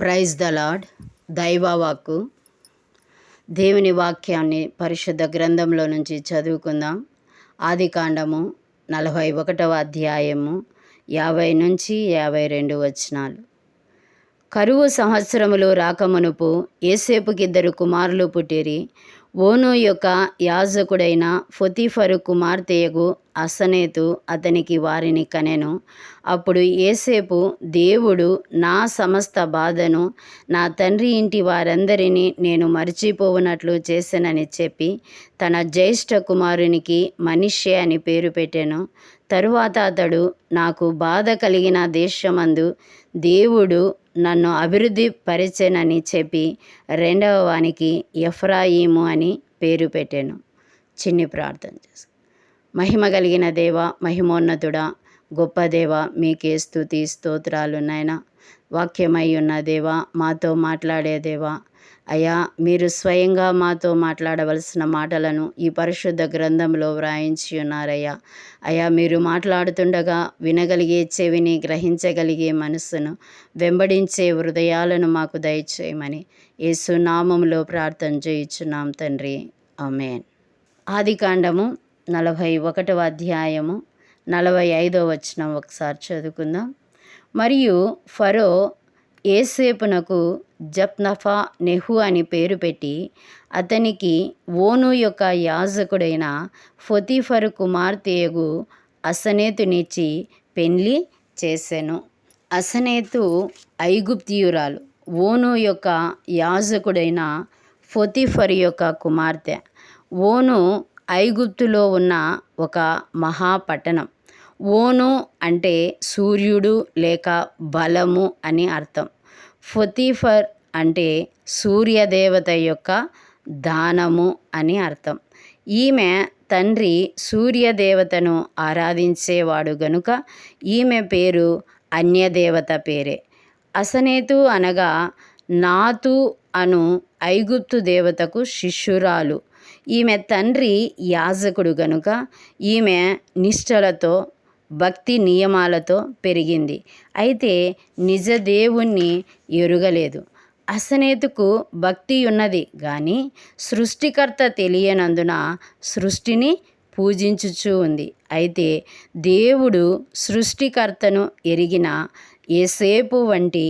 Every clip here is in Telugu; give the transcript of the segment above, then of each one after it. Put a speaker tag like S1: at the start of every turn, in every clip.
S1: Praise the lord దైవవాక్కు. దేవుని వాక్యాన్ని పరిశుద్ధ గ్రంథంలో నుంచి చదువుకుందాం. ఆది కాండము నలభై ఒకటవ అధ్యాయము యాభై నుంచి యాభై రెండు వచనాలు. కరువు సంవత్సరములు రాకమునుపు ఏసేపుకిద్దరు కుమారులు పుట్టిరి. ఓను యొక్క యాజకుడైన ఫొతిఫరు కుమార్తెయగు అసనేతు అతనికి వారిని కనెను. అప్పుడు ఏసేపు దేవుడు నా సమస్త బాధను నా తండ్రి ఇంటి వారందరినీ నేను మర్చిపోవునట్లు చేశానని చెప్పి తన జ్యేష్ఠ కుమారునికి మనిషే అని పేరు పెట్టాను. తరువాత అతడు నాకు బాధ కలిగిన దేశమందు దేవుడు నన్ను అభివృద్ధి పరిచెనని చెప్పి రెండవ వానికి ఎఫ్రాయిము అని పేరు పెట్టాను. చిన్ని ప్రార్థన చేసి మహిమ కలిగిన దేవ మహిమోన్నతుడా గొప్ప దేవ మీకే స్థుతి స్తోత్రాలు నాయన. వాక్యమై ఉన్న మాతో మాట్లాడే దేవా. అయ్యా మీరు స్వయంగా మాతో మాట్లాడవలసిన మాటలను ఈ పరిశుద్ధ గ్రంథంలో వ్రాయించి ఉన్నారయ్యా. అయ్యా మీరు మాట్లాడుతుండగా వినగలిగే చెవిని గ్రహించగలిగే మనస్సును వెంబడించే హృదయాలను మాకు దయచేయమని యేసునామంలో ప్రార్థన చేయించున్నాం తండ్రి. అమేన్ ఆది కాండము నలభై ఒకటవ అధ్యాయము నలభై ఐదో వచనం ఒకసారి చదువుకుందాం. మరియు ఫరో ఏసేపునకు జప్నఫా నెహు అని పేరు పెట్టి అతనికి ఓను యొక్క యాజకుడైన ఫొతిఫరు కుమార్తెయగు అసనేతునిచ్చి పెళ్ళి చేసెను. అసనేతు ఐగుప్తియురాలు ఓను యొక్క యాజకుడైన ఫొతిఫర్ యొక్క కుమార్తె. ఓను ఐగుప్తులో ఉన్న ఒక మహాపట్టణం. ఓను అంటే సూర్యుడు లేక బలము అని అర్థం. ఫొతీఫర్ అంటే సూర్యదేవత యొక్క దానము అని అర్థం. ఈమె తండ్రి సూర్యదేవతను ఆరాధించేవాడు గనుక ఈమె పేరు అన్యదేవత పేరే. అసనేతు అనగా నాతు అను ఐగుప్తు దేవతకు శిష్యురాలు. ఈమె తండ్రి యాజకుడు గనుక ఈమె నిష్ఠలతో భక్తి నియమాలతో పెరిగింది. అయితే నిజ దేవుణ్ణి ఎరుగలేదు. అసనేతుకు భక్తి ఉన్నది కానీ సృష్టికర్త తెలియనందున సృష్టిని పూజించుచూ ఉంది. అయితే దేవుడు సృష్టికర్తను ఎరిగిన ఏసేపు వంటి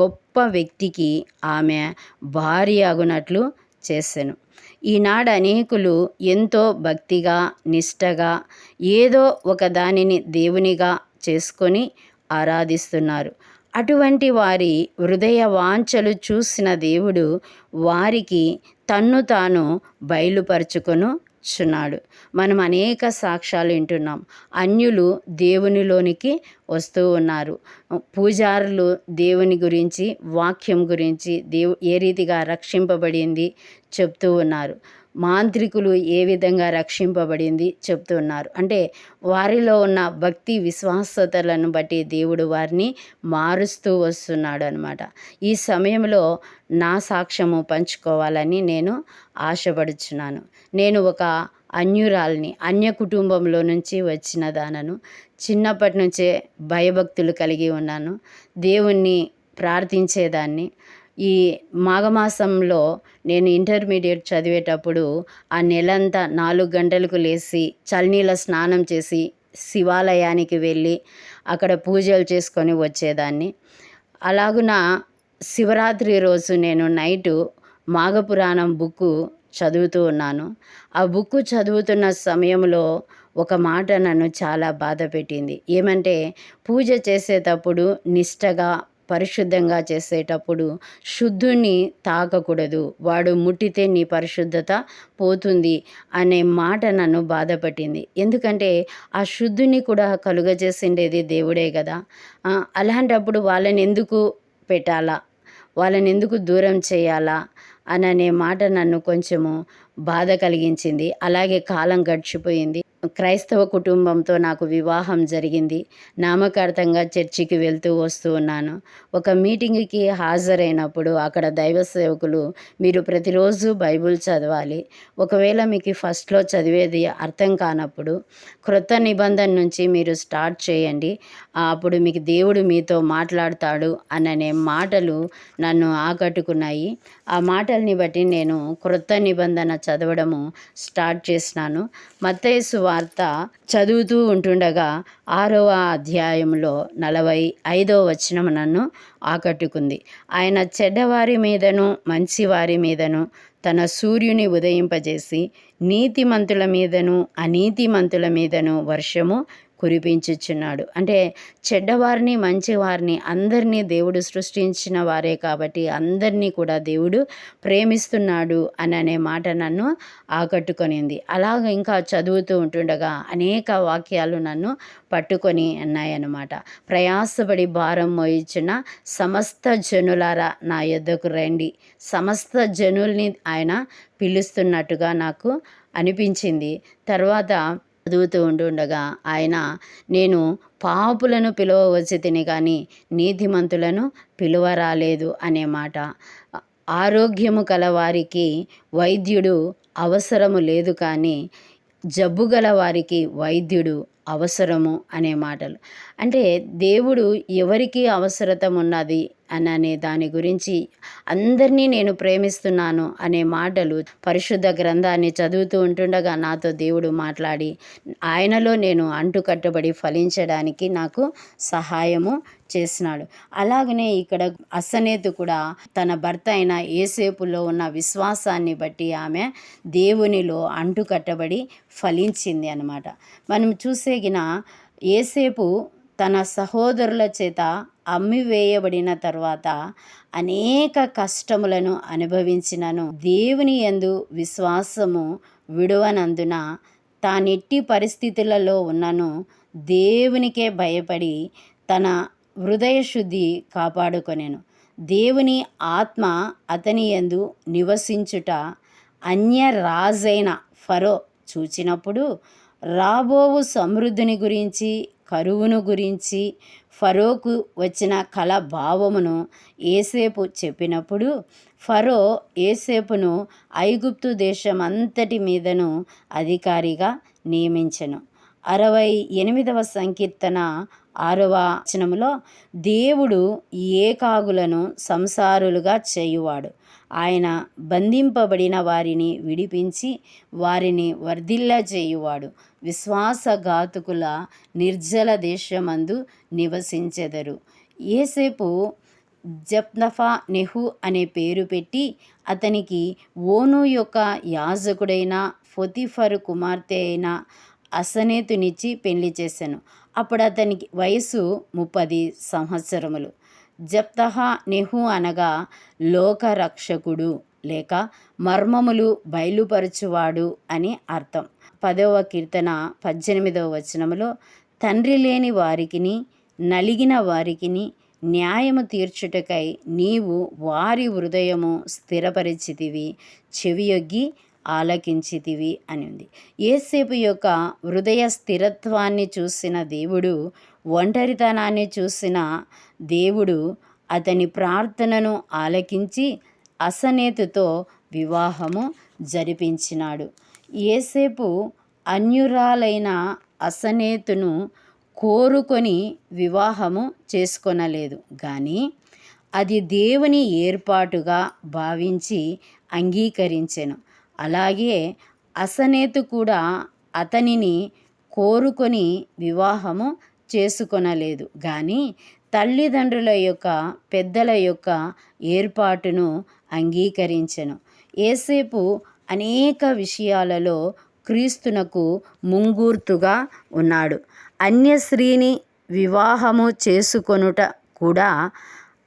S1: గొప్ప వ్యక్తికి ఆమె భార్య అగునట్లు చేశాను ఈనాడు అనేకులు ఎంతో భక్తిగా నిష్టగా ఏదో ఒక దానిని దేవునిగా చేసుకొని ఆరాధిస్తున్నారు. అటువంటి వారి హృదయ వాంఛలు చూసిన దేవుడు వారికి తన్ను తాను బయలుపరుచుకొను చున్నాడు మనం అనేక సాక్ష్యాలు వింటున్నాం. అన్యులు దేవునిలోనికి వస్తూ ఉన్నారు. పూజారులు దేవుని గురించి వాక్యం గురించి దేవు ఏ రీతిగా రక్షింపబడింది చెప్తూ ఉన్నారు. మాంత్రికులు ఏ విధంగా రక్షింపబడింది చెప్తున్నారు. అంటే వారిలో ఉన్న భక్తి విశ్వాసతలను బట్టి దేవుడు వారిని మారుస్తూ వస్తున్నాడు అనమాట ఈ సమయంలో నా సాక్ష్యము పంచుకోవాలని నేను ఆశపడుచున్నాను. నేను ఒక అన్యురాల్ని అన్య కుటుంబంలో నుంచి వచ్చిన దానను చిన్నప్పటి నుంచే భయభక్తులు కలిగి ఉన్నాను. దేవుణ్ణి ప్రార్థించేదాన్ని ఈ మాఘమాసంలో నేను ఇంటర్మీడియట్ చదివేటప్పుడు ఆ నెలంతా నాలుగు గంటలకు లేచి చలినీళ్ళ స్నానం చేసి శివాలయానికి వెళ్ళి అక్కడ పూజలు చేసుకొని వచ్చేదాన్ని. అలాగున శివరాత్రి రోజు నేను నైటు మాఘపురాణం బుక్కు చదువుతూ ఉన్నాను. ఆ బుక్ చదువుతున్న సమయంలో ఒక మాట నన్ను చాలా బాధ పెట్టింది. ఏమంటే పూజ చేసేటప్పుడు నిష్టగా పరిశుద్ధంగా చేసేటప్పుడు శుద్ధుణ్ణి తాకకూడదు. వాడు ముట్టితే నీ పరిశుద్ధత పోతుంది అనే మాట నన్ను బాధపట్టింది. ఎందుకంటే ఆ శుద్ధుని కూడా కలుగజేసిండేది దేవుడే కదా. అలాంటప్పుడు వాళ్ళని ఎందుకు పెట్టాలా? వాళ్ళని ఎందుకు దూరం చేయాలా? అననే మాట నన్ను కొంచెము బాధ కలిగించింది. అలాగే కాలం గడిచిపోయింది. క్రైస్తవ కుటుంబంతో నాకు వివాహం జరిగింది. నామకార్థంగా చర్చికి వెళ్తూ వస్తూ ఉన్నాను. ఒక మీటింగ్కి హాజరైనప్పుడు అక్కడ దైవ సేవకులు మీరు ప్రతిరోజు బైబుల్ చదవాలి. ఒకవేళ మీకు ఫస్ట్లో చదివేది అర్థం కానప్పుడు క్రొత్త నిబంధన నుంచి మీరు స్టార్ట్ చేయండి. అప్పుడు మీకు దేవుడు మీతో మాట్లాడతాడు అననే మాటలు నన్ను ఆకట్టుకున్నాయి. ఆ మాటల్ని బట్టి నేను క్రొత్త నిబంధన చదవడము స్టార్ట్ చేసినాను. మత్తయసు వార్త చదువుతూ ఉంటుండగా ఆరవ అధ్యాయంలో నలభై ఐదో వచనం నన్ను ఆకట్టుకుంది. ఆయన చెడ్డవారి మీదను మంచివారి మీదను తన సూర్యుని ఉదయింపజేసి నీతిమంతుల మీదను అనీతిమంతుల మీదను వర్షము కురిపించుచున్నాడు. అంటే చెడ్డవారిని మంచివారిని అందరినీ దేవుడు సృష్టించిన వారే కాబట్టి అందరినీ కూడా దేవుడు ప్రేమిస్తున్నాడు అని అనే మాట నన్ను ఆకట్టుకొనింది. అలాగ ఇంకా చదువుతూ ఉంటుండగా అనేక వాక్యాలు నన్ను పట్టుకొని అన్నాయన్నమాట. ప్రయాసపడి భారం మోయించిన సమస్త జనులారా నా యొద్దకు రండి. సమస్త జనుల్ని ఆయన పిలుస్తున్నట్టుగా నాకు అనిపించింది. తర్వాత చదువుతూ ఉంటుండగా ఆయన నేను పాపులను పిలువవచ్చి తిని కానీ నీతిమంతులను పిలువరాలేదు అనే మాట. ఆరోగ్యము కలవారికి వైద్యుడు అవసరము లేదు కానీ జబ్బు గల వారికి వైద్యుడు అవసరము అనే మాటలు. అంటే దేవుడు ఎవరికి అవసరత ఉన్నది అని అనే దాని గురించి అందరినీ నేను ప్రేమిస్తున్నాను అనే మాటలు పరిశుద్ధ గ్రంథాన్ని చదువుతూ ఉంటుండగా నాతో దేవుడు మాట్లాడి ఆయనలో నేను అంటుకట్టబడి ఫలించడానికి నాకు సహాయము చేసినాడు. అలాగనే ఇక్కడ అసనేతు కూడా తన భర్త అయిన ఏసేపులో ఉన్న విశ్వాసాన్ని బట్టి ఆమె దేవునిలో అంటుకట్టబడి ఫలించింది అనమాట మనం చూసేగిన ఏసేపు తన సహోదరుల చేత అమ్మివేయబడిన తర్వాత అనేక కష్టములను అనుభవించినను. దేవుని యందు విశ్వాసము విడువనందున తానెట్టి పరిస్థితులలో ఉన్నను. దేవునికే భయపడి తన హృదయ శుద్ధి కాపాడుకొనెను. దేవుని ఆత్మ అతని యందు నివసించుట అన్య రాజైన ఫరో చూచినప్పుడు రాబోవు సమృద్ధిని గురించి కరువును గురించి ఫరోకు వచ్చిన కళ భావమును ఏసేపు చెప్పినప్పుడు ఫరో ఏసేపును ఐగుప్తు దేశం అంతటి మీదను అధికారిగా నియమించెను. అరవై ఎనిమిదవ సంకీర్తన ఆరవ వచనములో దేవుడు ఏకాగులను సంసారులుగా చేయువాడు. ఆయన బంధింపబడిన వారిని విడిపించి వారిని వర్ధిల్ల చేయువాడు. విశ్వాసఘాతుకుల నిర్జల దేశమందు నివసించెదరు. ఏసేపు జప్నఫా నెహు అనే పేరు పెట్టి అతనికి ఓను యొక్క యాజకుడైన ఫొతిఫరు కుమార్తె అయిన అసనేతునిచ్చి పెళ్ళి చేశాను. అప్పుడు అతనికి వయసు ముప్పది సంవత్సరములు. జప్తహా నెహు అనగా లోకరక్షకుడు లేక మర్మములు బయలుపరచువాడు అని అర్థం. పదవ కీర్తన పద్దెనిమిదవ వచనములో తండ్రి లేని వారికిని నలిగిన వారికిని న్యాయము తీర్చుటకై నీవు వారి హృదయము స్థిరపరిచితివి చెవియొగ్గి ఆలకించితివి అని ఉంది. ఏసేపు యొక్క హృదయ స్థిరత్వాన్ని చూసిన దేవుడు ఒంటరితనాన్ని చూసిన దేవుడు అతని ప్రార్థనను ఆలకించి అసనేతుతో వివాహము జరిపించినాడు. ఏసేపు అన్యురాలైన అసనేతును కోరుకొని వివాహము చేసుకొనలేదు. కానీ అది దేవుని ఏర్పాటుగా భావించి అంగీకరించెను. అలాగే అసనేతు కూడా అతనిని కోరుకొని వివాహము చేసుకొనలేదు. కానీ తల్లిదండ్రుల యొక్క పెద్దల యొక్క ఏర్పాటును అంగీకరించెను. ఏసేపు అనేక విషయాలలో క్రీస్తునకు ముంగూర్తుగా ఉన్నాడు. అన్య స్త్రీని వివాహము చేసుకొనుట కూడా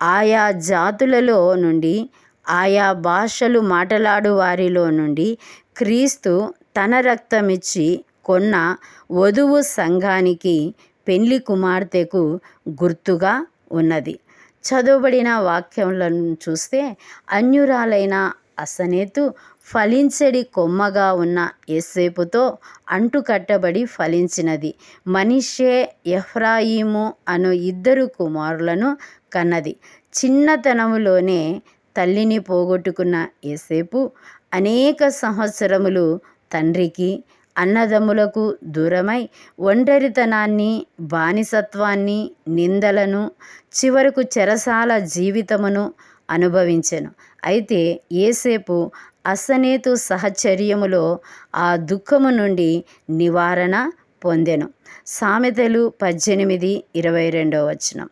S1: ఆయా జాతులలో నుండి ఆయా భాషలు మాట్లాడు వారిలో నుండి క్రీస్తు తన రక్తమిచ్చి కొన్న వధువు సంఘానికి పెళ్ళి కుమార్తెకు గుర్తుగా ఉన్నది. చదువుబడిన వాక్యములను చూస్తే అన్యురాలైన అసనేతు ఫలించడి కొమ్మగా ఉన్న ఎస్సేపుతో అంటుకట్టబడి ఫలించినది. మనిషే ఎఫ్రాయిము అను ఇద్దరు కుమారులను కన్నది. చిన్నతనములోనే తల్లిని పోగొట్టుకున్న ఏసేపు అనేక సంవత్సరములు తండ్రికి అన్నదమ్ములకు దూరమై ఒంటరితనాన్ని బానిసత్వాన్ని నిందలను చివరకు చెరసాల జీవితమును అనుభవించెను. అయితే ఏసేపు అసనేతు సహచర్యములో ఆ దుఃఖము నుండి నివారణ పొందెను. సామెతలు పద్దెనిమిది ఇరవై రెండవ వచనం.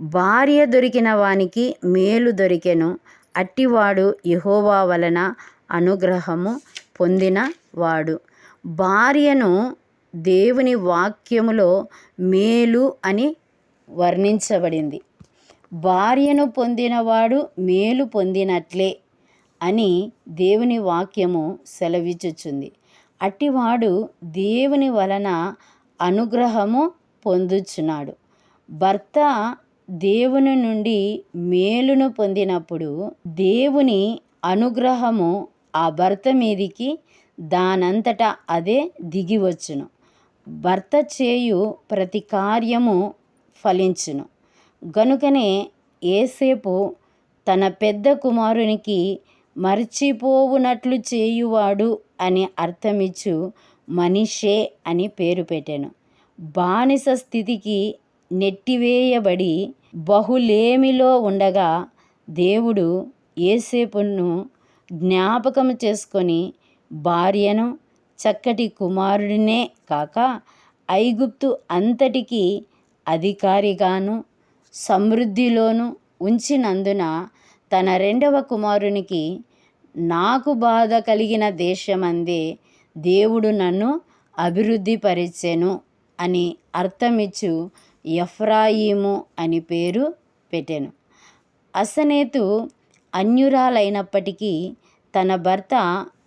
S1: భార్య దొరికిన వానికి మేలు దొరికెను. అట్టివాడు యహోవా వలన అనుగ్రహము పొందిన వాడు. భార్యను దేవుని వాక్యములో మేలు అని వర్ణించబడింది. భార్యను పొందినవాడు మేలు పొందినట్లే అని దేవుని వాక్యము సెలవిచ్చుచుంది. అట్టివాడు దేవుని వలన అనుగ్రహము పొందుచున్నాడు. భర్త దేవుని నుండి మేలును పొందినప్పుడు దేవుని అనుగ్రహము ఆ భర్త మీదికి దానంతట అదే దిగివచ్చును. భర్త చేయు ప్రతి కార్యము ఫలించును. గనుకనే ఏసేపు తన పెద్ద కుమారునికి మర్చిపోవునట్లు చేయువాడు అని అర్థమిచ్చు మనిషే అని పేరు పెట్టాను. బానిస స్థితికి నెట్టివేయబడి బహులేమిలో ఉండగా దేవుడు ఏసేపును జ్ఞాపకం చేసుకొని భార్యను చక్కటి కుమారుడినే కాక ఐగుప్తు అంతటికి అధికారిగాను సమృద్ధిలోను ఉంచినందున తన రెండవ కుమారునికి నాకు బాధ కలిగిన దేశమందే దేవుడు నన్ను అభివృద్ధి పరిచెను అని అర్థమిచ్చు ఎఫ్రాయిము అని పేరు పెట్టెను. అసనేతు అన్యురాలైనప్పటికీ తన భర్త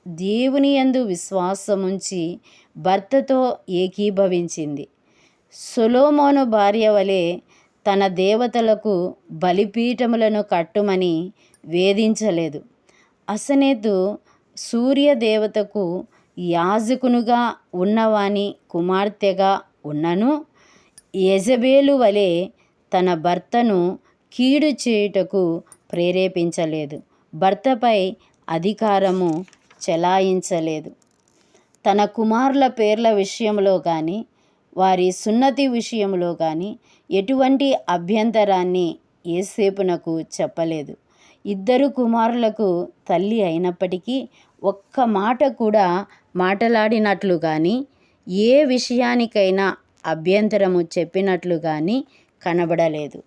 S1: దేవుని యందు విశ్వాసముంచి భర్తతో ఏకీభవించింది. సొలోమోను భార్య వలె తన దేవతలకు బలిపీఠములను కట్టుమని వేధించలేదు. అసనేతు సూర్యదేవతకు యాజకునుగా ఉన్నవాని కుమార్తెగా ఉన్నను. యజబేలు వలె తన భర్తను కీడు చేయుటకు ప్రేరేపించలేదు. భర్తపై అధికారము చెలాయించలేదు. తన కుమారుల పేర్ల విషయంలో కానీ వారి సున్నతి విషయంలో కానీ ఎటువంటి అభ్యంతరాన్ని ఏసేపునకు చెప్పలేదు. ఇద్దరు కుమారులకు తల్లి అయినప్పటికీ ఒక్క మాట కూడా మాటలాడినట్లు కానీ ఏ విషయానికైనా అభ్యంతరము చెప్పినట్లు కానీ కనబడలేదు.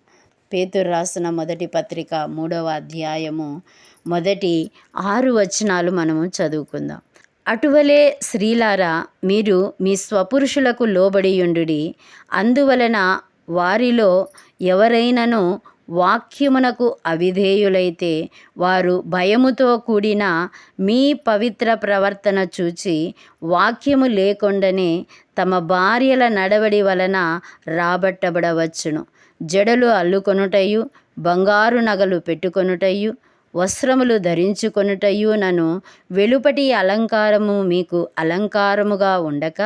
S1: పేతురు రాసిన మొదటి పత్రిక మూడవ అధ్యాయము మొదటి ఆరు వచనాలు మనము చదువుకుందాం. అటువలే స్త్రీలారా మీరు మీ స్వపురుషులకు లోబడియుండుడి. అందువలన వారిలో ఎవరైనను వాక్యమునకు అవిధేయులైతే వారు భయముతో కూడిన మీ పవిత్ర ప్రవర్తన చూచి వాక్యము లేకుండానే తమ భార్యల నడవడి వలన రాబట్టబడవచ్చును. జడలు అల్లుకొనుటయు బంగారు నగలు పెట్టుకొనుటయు వస్త్రములు ధరించుకొనుటయు నను వెలుపటి అలంకారము మీకు అలంకారముగా ఉండక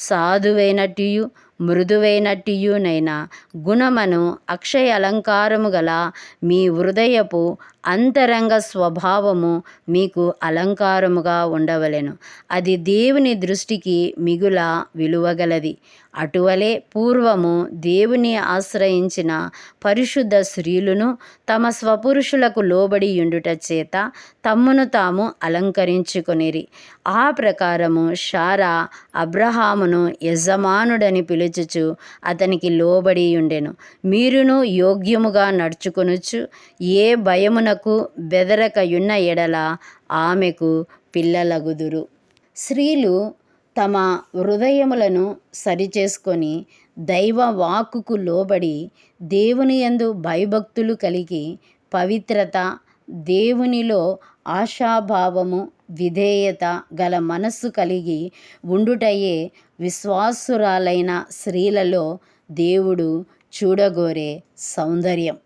S1: సాధువైనట్టియు మృదువైనట్టియునైన గుణమను అక్షయ అలంకారము గల మీ హృదయపు అంతరంగ స్వభావము మీకు అలంకారముగా ఉండవలెను. అది దేవుని దృష్టికి మిగుల విలువగలది. అటువలే పూర్వము దేవుని ఆశ్రయించిన పరిశుద్ధ స్త్రీలను తమ స్వపురుషులకు లోబడి ఉండుట చేత తమ్మును తాము అలంకరించుకొనిరి. ఆ ప్రకారము షారా అబ్రహామును యజమానుడని పిలుచుచు అతనికి లోబడి ఉండెను. మీరును యోగ్యముగా నడుచుకొనుచు ఏ భయమునకు బెదరకయున్న ఎడల ఆమెకు పిల్లలగుదురు. స్త్రీలు తమ హృదయములను సరిచేసుకొని దైవ వాక్కుకు లోబడి దేవుని యందు భయభక్తులు కలిగి పవిత్రత దేవునిలో ఆశాభావము విధేయత గల మనస్సు కలిగి ఉండుటయే విశ్వాసురాలైన స్త్రీలలో దేవుడు చూడగోరే సౌందర్యం.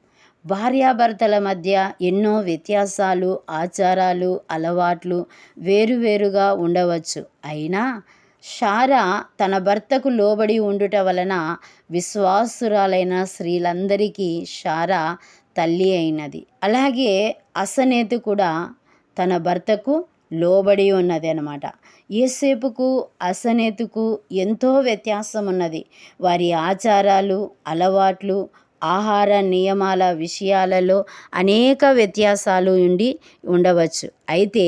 S1: భార్యాభర్తల మధ్య ఎన్నో వ్యత్యాసాలు ఆచారాలు అలవాట్లు వేరువేరుగా ఉండవచ్చు. అయినా షారా తన భర్తకు లోబడి ఉండుట వలన విశ్వాసురాలైన స్త్రీలందరికీ షారా తల్లి అయినది. అలాగే అసనేతు కూడా తన భర్తకు లోబడి ఉన్నది అనమాట ఏసేపుకు అసనేతుకు ఎంతో వ్యత్యాసం ఉన్నది వారి ఆచారాలు అలవాట్లు ఆహార నియమాల విషయాలలో అనేక వ్యత్యాసాలు ఉండి ఉండవచ్చు. అయితే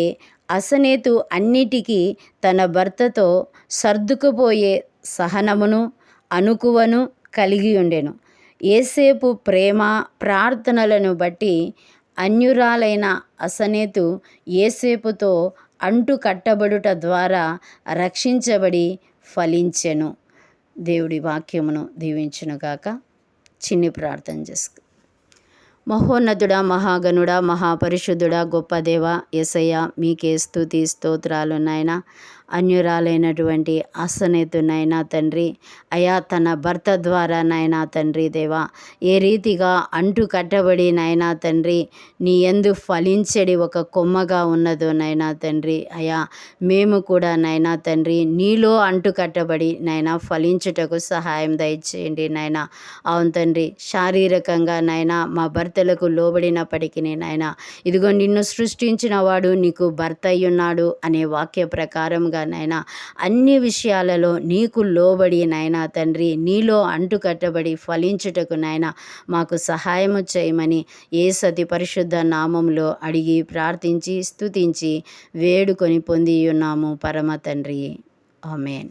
S1: అసనేతు అన్నిటికీ తన భర్తతో సర్దుకుపోయే సహనమును అనుకువను కలిగి ఉండెను. ఏసేపు ప్రేమ ప్రార్థనలను బట్టి అన్యురాలైన అసనేతు ఏసేపుతో అంటు కట్టబడుట ద్వారా రక్షించబడి ఫలించెను. దేవుడి వాక్యమును దీవించునుగాక. చిన్ని ప్రార్థన చేసుకు. మహోన్నతుడా మహాగణుడా మహాపరిశుద్ధుడా గొప్ప దేవ ఎసయ్య మీకే స్థుతి స్తోత్రాలు నాయన. అన్యురాలైనటువంటి అసనేతు నాయనా తండ్రి. అయా తన భర్త ద్వారా నాయనా తండ్రి దేవా ఏ రీతిగా అంటు కట్టబడి నాయనా తండ్రి నీ ఎందు ఫలించడి ఒక కొమ్మగా ఉన్నదో నాయనా తండ్రి. అయా మేము కూడా నాయనా తండ్రి నీలో అంటు కట్టబడి నాయనా ఫలించుటకు సహాయం దయచేయండి నాయన అవును తండ్రి శారీరకంగా నాయన మా భర్తలకు లోబడినప్పటికీ నాయన ఇదిగో నిన్ను సృష్టించిన వాడు నీకు భర్త అయ్యున్నాడు అనే వాక్య ప్రకారంగా నాయన. అన్ని విషయాలలో నీకు లోబడి నాయన తండ్రి నీలో అంటుకట్టబడి ఫలించుటకు నాయన మాకు సహాయము చేయమని ఏ సతి పరిశుద్ధ నామంలో అడిగి ప్రార్థించి స్తుతించి వేడుకొని పొంది ఉన్నాము పరమ తండ్రి. ఆమెన్.